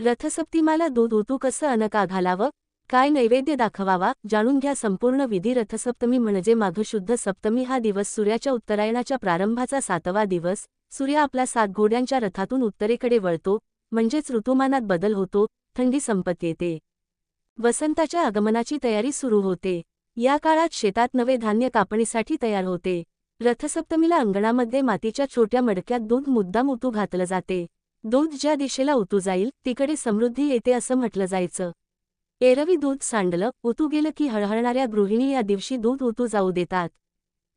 रथसप्तिमाला दूध ओतू कसं अनका घालावं? काय नैवेद्य दाखवावा? जाणून घ्या संपूर्ण विधी रथसप्तमी म्हणजे माघशुद्ध सप्तमी हा दिवस सूर्याच्या उत्तरायणाच्या प्रारंभाचा सातवा दिवस. सूर्य आपल्या सात घोड्यांच्या रथातून उत्तरेकडे वळतो म्हणजेच ऋतुमानात बदल होतो थंडी संपत येते. वसंताच्या आगमनाची तयारी सुरू होते. या काळात शेतात नवे धान्य कापणीसाठी तयार होते. रथसप्तमीला अंगणामध्ये मातीच्या छोट्या मडक्यात दूध मुद्दाम उतू घातलं जाते. दूध ज्या दिशेला उतू जाईल तिकडे समृद्धी येते असं म्हटलं जायचं. एरवी दूध सांडलं उतू गेलं की हळहळणाऱ्या गृहिणी या दिवशी दूध उतू जाऊ देतात.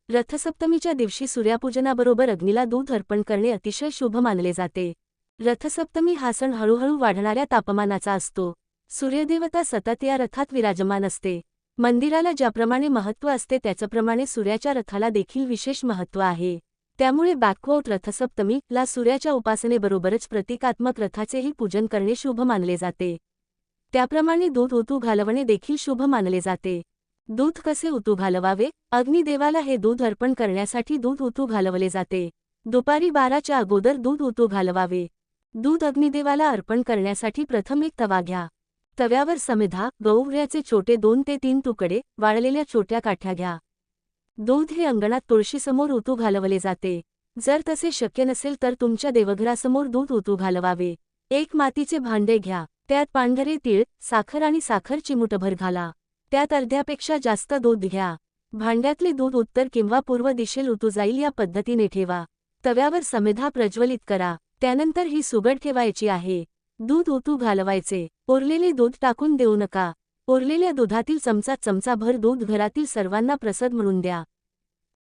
रथसप्तमीच्या दिवशी सूर्यापूजनाबरोबर अग्नीला दूध अर्पण करणे अतिशय शुभ मानले जाते. रथसप्तमी हा सण हळूहळू वाढणाऱ्या तापमानाचा असतो. सूर्यदेवता सतत या रथात विराजमान असते. मंदिराला ज्याप्रमाणे महत्त्व असते त्याचप्रमाणे सूर्याच्या रथाला देखील विशेष महत्त्व आहे. त्यामुळे बॅकवॉट रथसप्तमी ला सूर्याच्या उपासनेबरोबरच प्रतिकात्मक रथाचेही पूजन करणे शुभ मानले जाते. त्याप्रमाणे दूध ऊतू घालवणे देखील शुभ मानले जाते. दूध कसे ऊतू घालवावे? अग्निदेवाला हे दूध अर्पण करण्यासाठी दूध उतू घालवले जाते. दुपारी बाराच्या अगोदर दूध उतू घालवावे. दूध अग्निदेवाला अर्पण करण्यासाठी प्रथम एक तवा घ्या. तव्यावर समेधा गौऱ्याचे छोटे दोन ते तीन तुकडे वाळलेल्या छोट्या काठ्या घ्या. दूध हे अंगणात तुळशीसमोर ऋतू घालवले जाते. जर तसे शक्य नसेल तर तुमच्या देवघरासमोर दूध ऋतू घालवावे. एक मातीचे भांडे घ्या. त्यात पांढरे तीळ साखर आणि साखर चिमुटभर घाला. त्यात अर्ध्यापेक्षा जास्त दूध घ्या. भांड्यातले दूध उत्तर किंवा पूर्व दिशेल ऋतू जाईल या पद्धतीने ठेवा. तव्यावर समेधा प्रज्वलित करा. त्यानंतर ही सुगड ठेवायची आहे. दूध ऋतू घालवायचे. उरलेले दूध टाकून देऊ नका. उरलेल्या दुधातील चमचा चमचाभर दूध घरातील सर्वांना प्रसाद म्हणून द्या.